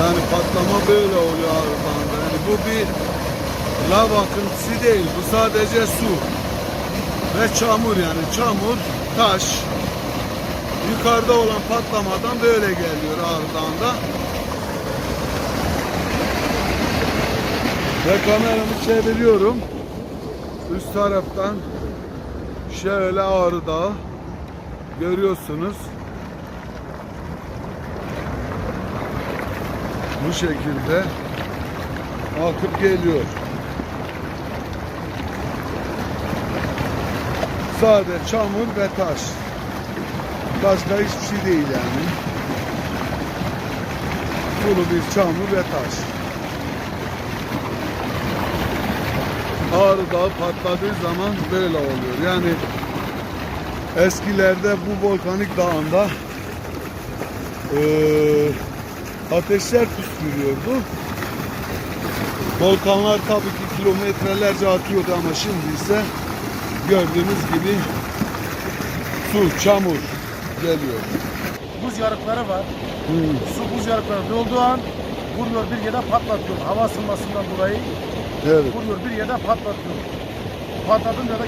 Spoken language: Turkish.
Yani patlama böyle oluyor Ağrı'da. Yani bu bir lav akıntısı değil. Bu sadece su. Ve çamur yani. Çamur, taş. Yukarıda olan patlamadan böyle geliyor Ağrı. Ve kameramı çeviriyorum. Üst taraftan şöyle Ağrı Dağı görüyorsunuz. Bu şekilde akıp geliyor. Sade çamur ve taş. Başka hiçbir şey değil yani. Sulu bir çamur ve taş. Ağrı Dağı patladığı zaman böyle oluyor. Yani eskilerde bu volkanik dağında eee ateşler püskürüyordu. Volkanlar tabii ki kilometrelerce atıyordu ama şimdi ise gördüğünüz gibi su, çamur geliyor. Buz yarıkları var. Hmm. Su buz yarıkları dolduğu an vuruyor bir yere patlatıyor. Hava ısınmasından dolayı Evet. vuruyor bir yere patlatıyor. Patlatınca da